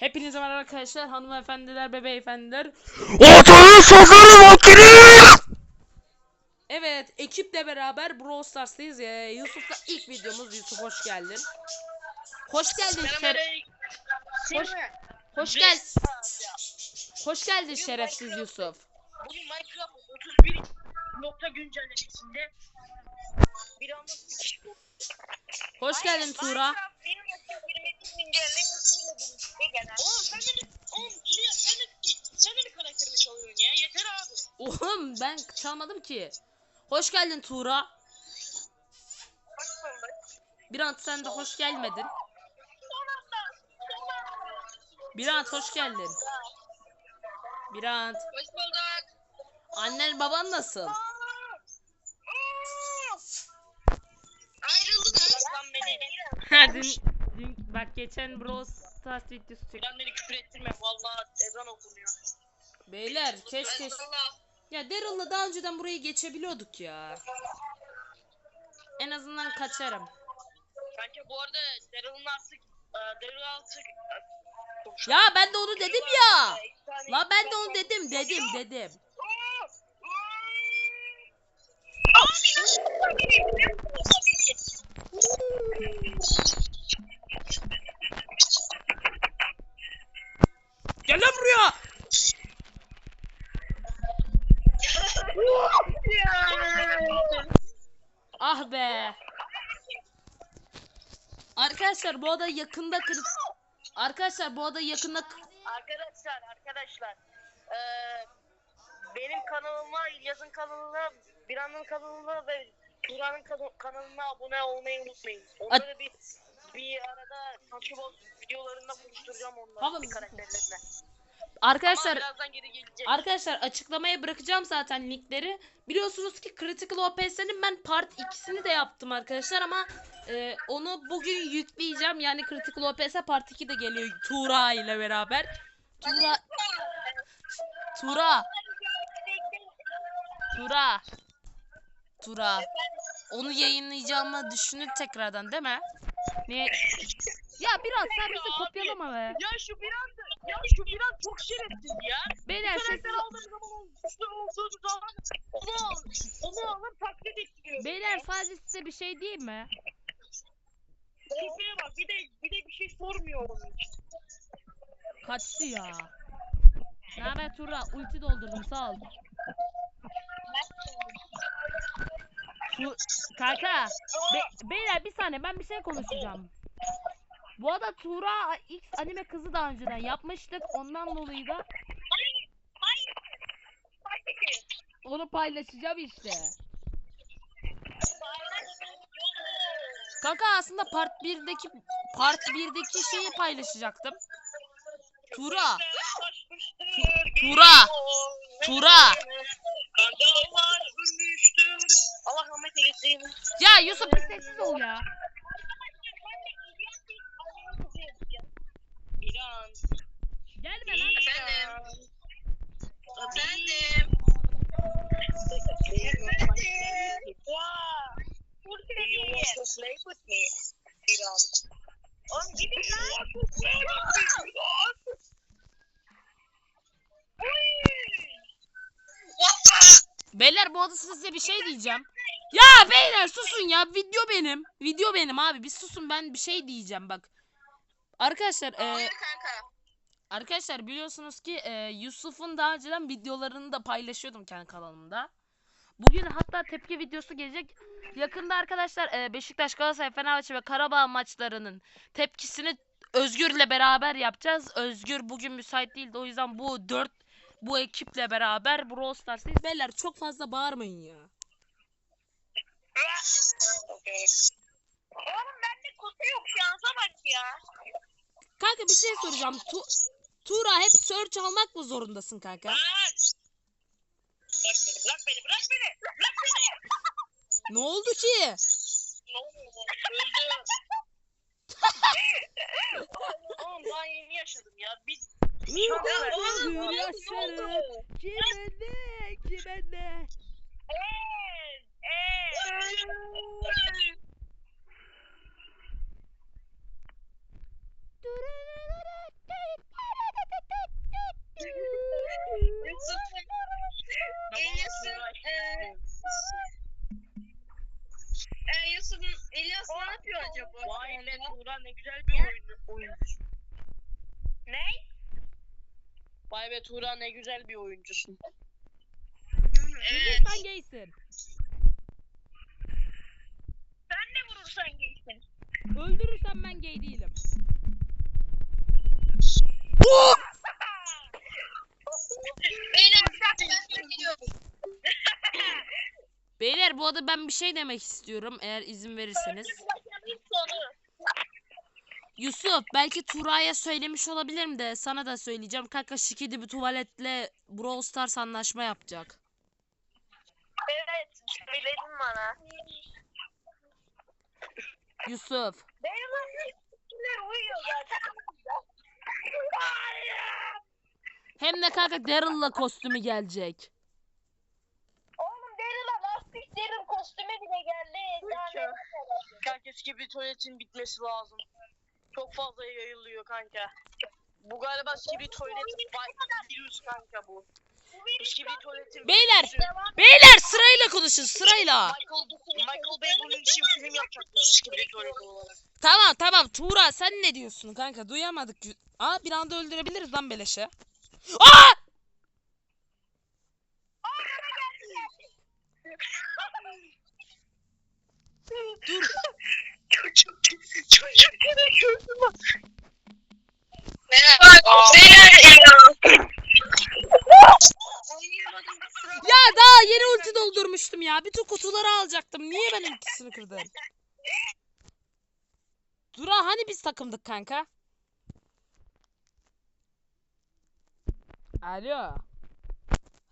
Hepinize merhaba arkadaşlar, hanımefendiler ve beyefendiler. Otanı sokarım okiri. Evet, ekiple beraber Brawl Stars'tayız. Ee, Yusuf'la ilk videomuz. Yusuf hoş geldin. Hoş geldin şer Hoş, hoş gel. Hoş geldin şerefsiz Yusuf. Bugün Minecraft 31 nokta güncellemesinde bir bu. Hoş geldin Tuğra. Minecraft Oğlum ben çalmadım ki. Hoş geldin Tuğra. Hoş bulduk. Bir an sen de hoş gelmedin. Sonunda. Bir an hoş geldin. Bir an. Hoş bulduk. Annen baban nasıl? Ayrıldınız. Lan beni. Dün, dün bak geçen Brawl Stars videosu çek. Lan beni küfür ettirme. Vallahi ezan okunuyor. Beyler keşke Allah. Ya Daryl'la daha önceden burayı geçebiliyorduk ya. En azından kaçarım. Kanka bu arada Daryl'ın artık e, Daryl artık e, Ya ben de onu dedim ya. La ben de onu dedim dedim dedim. Gel lan buraya. Ah be. Arkadaşlar bu ada yakında kırık. Arkadaşlar bu ada yakında Arkadaşlar arkadaşlar eee benim kanalıma İlyas'ın kanalına Biran'ın kanalına ve Turan'ın kana- kanalına abone olmayı unutmayın. Onları bir bir arada Saçıboz videolarında buluşturacağım onları bir karakterlerine. Arkadaşlar Ama birazdan geri gelecek. Arkadaşlar açıklamaya bırakacağım zaten linkleri. Biliyorsunuz ki Critical OPS'nin ben part 2'sini de yaptım arkadaşlar ama e, onu bugün yükleyeceğim. Yani Critical OPS part 2 de geliyor Tuğra ile beraber. Tuğra Tuğra Tuğra Tuğra onu yayınlayacağımı düşünün tekrardan değil mi? Ne? Ya biraz sen bizi kopyalama be. Ya şu Biran da- ya şu Biran çok şerefsiz ya. Beyler Karakter sessiz aldığım zaman o güçlü olduğu zaman onu al, onu alır taklit ettiriyor. Beyler sadece size bir şey diyeyim mi? Şifreye bak bir de bir de bir şey sormuyor onun. Kaçtı ya. Ne haber Tura? Ulti doldurdum sağ ol. Şu kanka. Be- beyler bir saniye ben bir şey konuşacağım. Bu arada Tura X anime kızı daha önceden yapmıştık. Ondan dolayı da onu paylaşacağım işte. Kanka aslında part 1'deki part 1'deki şeyi paylaşacaktım. Tura. Tura. Tura. Ya Yusuf bir sessiz ol ya. İran. Gelme lan. Efendim. Efendim. Efendim. Wow. Do you want to play with me? İran. Oğlum gidin lan. Beyler bu arada size bir şey diyeceğim. Ya beyler susun ya video benim. Video benim abi bir susun ben bir şey diyeceğim bak. Arkadaşlar e, kanka. Arkadaşlar biliyorsunuz ki e, Yusuf'un daha önceden videolarını da paylaşıyordum kendi kanalımda. Bugün hatta tepki videosu gelecek. Yakında arkadaşlar e, Beşiktaş, Galatasaray, Fenerbahçe ve Karabağ maçlarının tepkisini Özgür'le beraber yapacağız. Özgür bugün müsait değildi o yüzden bu dört bu ekiple beraber Brawl Stars'tayız. Beyler çok fazla bağırmayın ya. Oğlum bende kutu yok şansa bak ya. Kanka bir şey soracağım. Tu Tuğra hep search almak mı zorundasın kanka? Lan! Bırak beni, bırak beni, bırak beni, bırak beni. Ne oldu ki? Ne oldu? Öldüm. Oğlum daha yeni yaşadım ya. Biz Öldüm, oğlum, yaşarım. oldu? Ne? Kime ne? Evet, evet. Yusuf'un İlyas'ın e, e, Yusuf'un İlyas ne yapıyor acaba? Vay be Tuğra ne güzel bir oyun, oyuncusun. Ne? Vay be Tuğra ne güzel bir oyuncusun. Evet. Sen geysin. Sen ne vurursan geysin. Öldürürsen ben gay değilim. Bu arada ben bir şey demek istiyorum eğer izin verirseniz. Yusuf belki Turay'a söylemiş olabilirim de sana da söyleyeceğim. Kanka şikidi bir tuvaletle Brawl Stars anlaşma yapacak. Evet söyledin bana. Yusuf. Benim annemler uyuyor zaten. Hem de kanka Daryl'la kostümü gelecek. Oğlum Daryl'a lastik Daryl kostümü bile geldi. Yani... Herkes gibi tuvaletin bitmesi lazım. Çok fazla yayılıyor kanka. Bu galiba skibidi tuvalet vi- virüs kanka bu. Bu skibidi tuvaletin Beyler! virüsü. Beyler sırayla konuşun sırayla. Michael, Michael Bay bunun için film yapacakmış olarak. Tamam tamam Tuğra sen ne diyorsun kanka duyamadık. Aa bir anda öldürebiliriz lan beleşe. Aa! Dur. Çocuk, çocuk yine. Merhaba. Merhaba. Ya daha yeni ulti doldurmuştum ya. Bütün kutuları alacaktım. Niye ben ultisini kırdın? Dura hani biz takımdık kanka? Alo.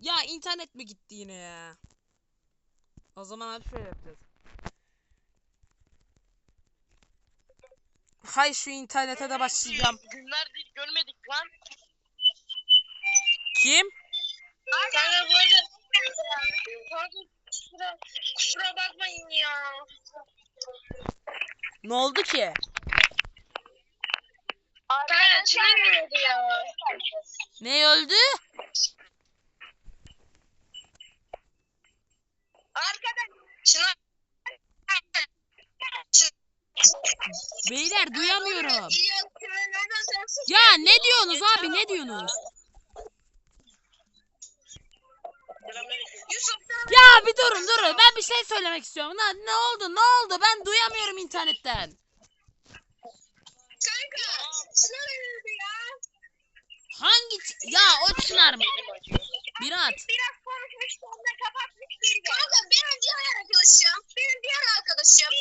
Ya internet mi gitti yine ya? O zaman hadi şöyle yapacağız. Hay şu internete de başlayacağım. Günlerdir görmedik lan. Kim? Kanka böyle. Kusura, kusura bakmayın ya. Ne oldu ki? Ya. Ne öldü? Arkadaş. Çınar. Beyler duyamıyorum. Ya ne diyorsunuz abi ne diyorsunuz? Ya bir durun durun ben bir şey söylemek istiyorum. Ne, ne oldu ne oldu ben duyamıyorum internetten. kanka. Çınar ya. Hangi ya o çınar mı? Birat. Biraz konuşmuştu onunla kapatmıştı. Kanka benim diğer arkadaşım. Benim diğer arkadaşım.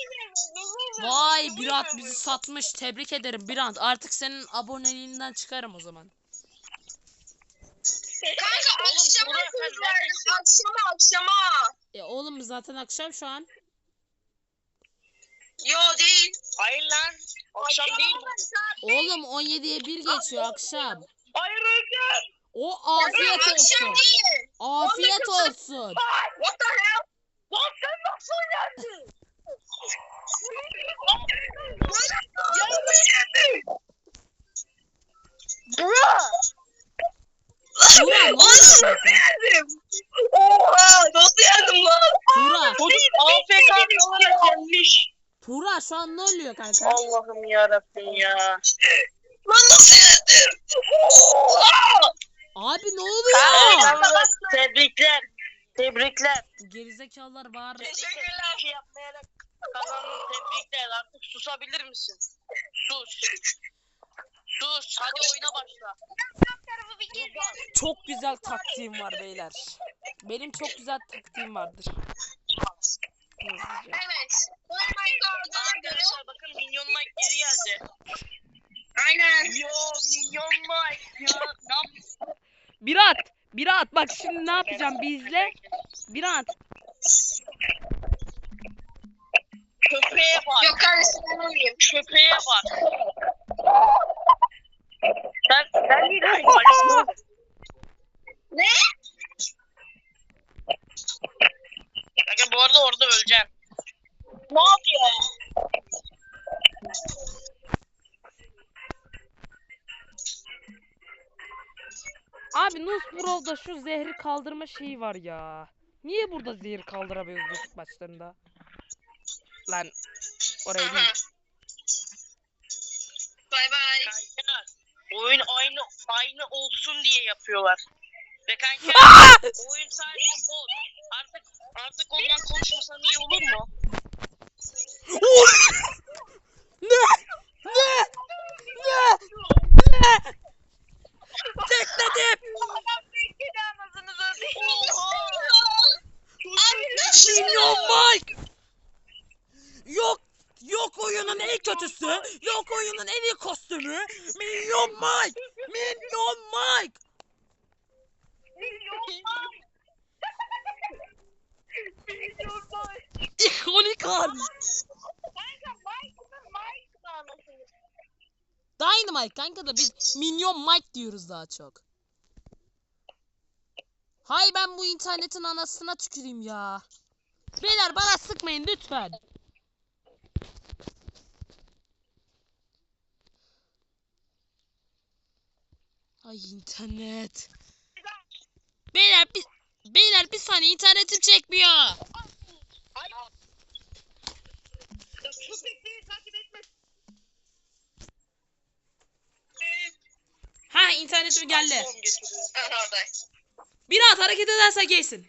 Vay Birat bizi satmış tebrik ederim Birat artık senin aboneliğinden çıkarım o zaman. Kanka akşama verdim. Akşama akşama. E oğlum zaten akşam şu an. Yo değil. Hayır lan. Akşam değil. Oğlum 17'ye 1 geçiyor akşam. Hayır hocam. O afiyet olsun. değil. Afiyet olsun. What the hell? Lan sen nasıl geldin? Geldi. Bro. Tuğra kanka? Geldim. Oha nasıl geldim lan? Tuğra, Çocuk AFK olarak gelmiş. Tuğra şu an ne oluyor kanka? Allah'ım yarabbim ya. Lan nasıl geldim? Oha! Abi ne oluyor? Tebrikler. Tebrikler. Gerizekalılar bağırır. Teşekkürler. Şey yapmayarak kazandın. Tebrikler. Artık susabilir misin? Sus. Sus. Hadi oyuna başla. Çok güzel taktiğim var beyler. Benim çok güzel taktiğim vardır. Hızlıca. Evet. Arkadaşlar bakın Minyon Mike geri geldi. Aynen. Yo Minyon Mike. Ya, ne yap- Birat, Birat bak şimdi ne yapacağım bir izle. Birat, Köpeğe bak. Yok kardeşim ben olmayayım. Köpeğe bak. Sen, sen niye kaçıyorsun? Ne? Kanka bu arada orada öleceğim. Ne yapıyor? abi Nus Brawl'da şu zehri kaldırma şeyi var ya. Niye burada zehri kaldıramıyoruz dostluk maçlarında? Lan oraya değil. Bye bye. Kanka Oyun aynı aynı olsun diye yapıyorlar. Ve kanka oyun sadece bot. Artık artık ondan konuşmasan iyi olur mu? Ne? Ne? Ne? Ne? Tekledim. Minyon Mike. Yok oyunun en kötüsü. Yok oyunun en iyi kostümü. Minyon Mike. Minyon Mike. İkonik hal. Dynamite kanka da biz Minyon Mike diyoruz daha çok. Hay ben bu internetin anasına tüküreyim ya. Beyler bana sıkmayın lütfen. Ay internet. Beyler bir Beyler bir saniye internetim çekmiyor. Ha internetim geldi. Bir at hareket ederse gelsin.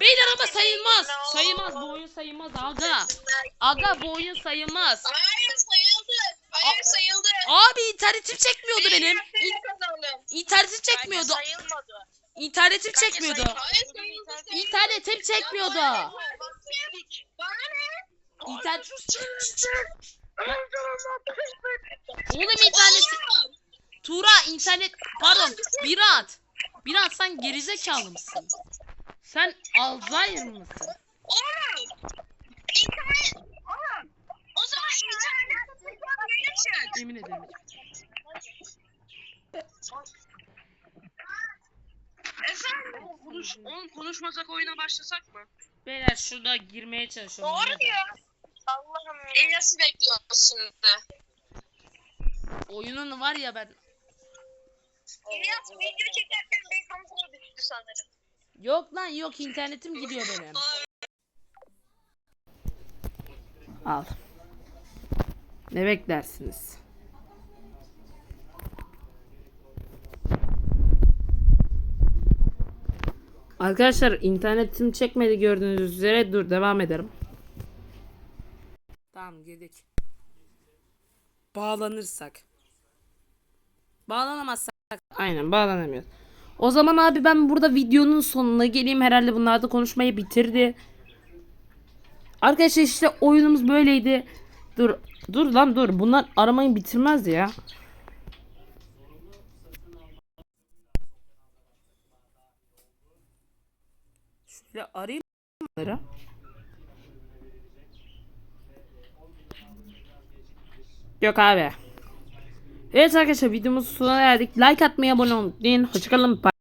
Beyler ama sayılmaz. Sayılmaz bu oyun sayılmaz aga. Aga bu oyun sayılmaz. Hayır sayıldı. Hayır sayıldı. Abi internetim çekmiyordu benim. Ben kazandım. İnternetim çekmiyordu. sayılmadı. İnternetim çekmiyordu. İnternetim çekmiyordu. Bana ne? İnternet... Oğlum internet... Tura internet... Pardon Birat. Birat sen gerizekalı mısın? Sen Alzheimer mısın? Oğlum. İnternet. Oğlum. O zaman internet. Yemin ederim. Efendim? Konuş, oğlum konuşmasak oyuna başlasak mı? Beyler şurada girmeye çalışıyorum. Doğru diyor. Allah'ım ya. İlyas'ı bekliyoruz şimdi. Oyunun var ya ben... İlyas video çekerken beklentine düştü sanırım. Yok lan yok internetim gidiyor benim. Al. Ne beklersiniz? Arkadaşlar internetim çekmedi gördüğünüz üzere. Dur devam ederim. Tamam girdik. Bağlanırsak. Bağlanamazsak. Aynen bağlanamıyoruz. O zaman abi ben burada videonun sonuna geleyim. Herhalde bunlar da konuşmayı bitirdi. Arkadaşlar işte oyunumuz böyleydi. Dur dur lan dur. Bunlar aramayı bitirmez ya. Şöyle arayayım bunları. Yok abi. Evet arkadaşlar videomuzun sonuna geldik. Like atmayı abone olmayı unutmayın. Hoşçakalın. Bye.